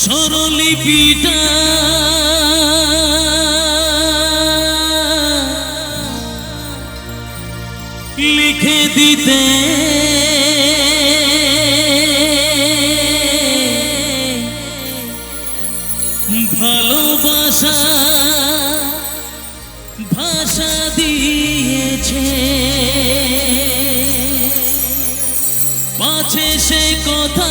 স্বরলিপিটা। লিখে দিতে। ভালোবাসা ভাষা দিয়েছে। পাছে সে কথা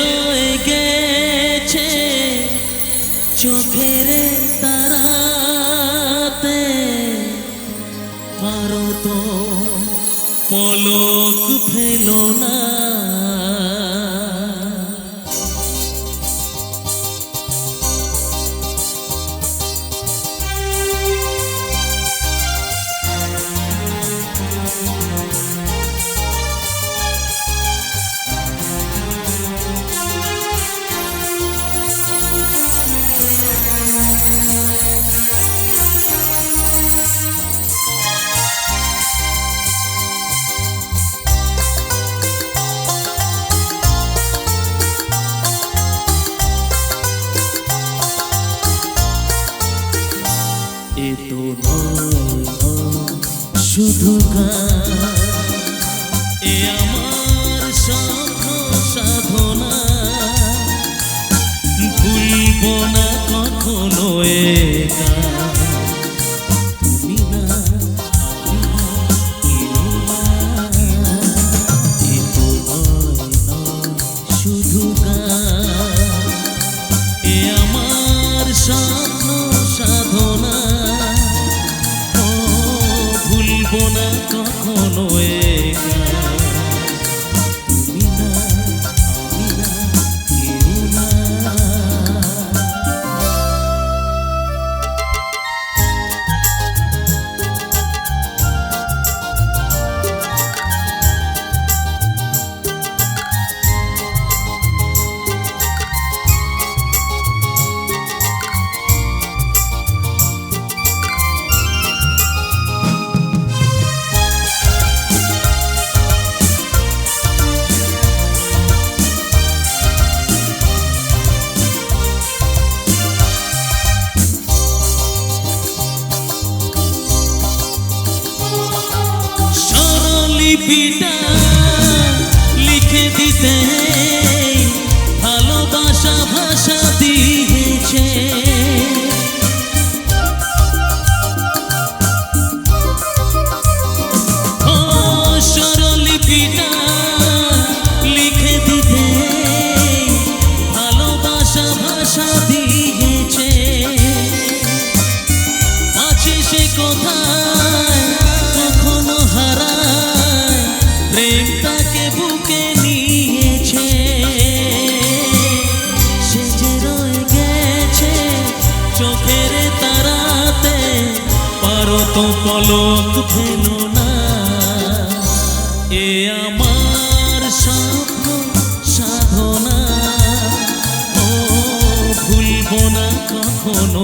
ফেলো না। শুধু এ আমার সাধ সাধনা। ভুলব না কখনো এ। তুমি না শুধু গান। এ আমার স্বপ্ন স্বরলিপিটা লিখে দিতে পারো তো পলক ফেলো না এ আমার স্বপ্ন সাধনা ও ভুলব না কখনো।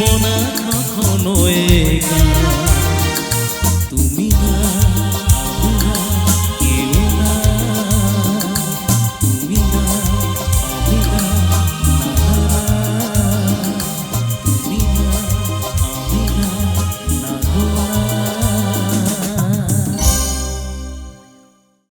না কখনো একা।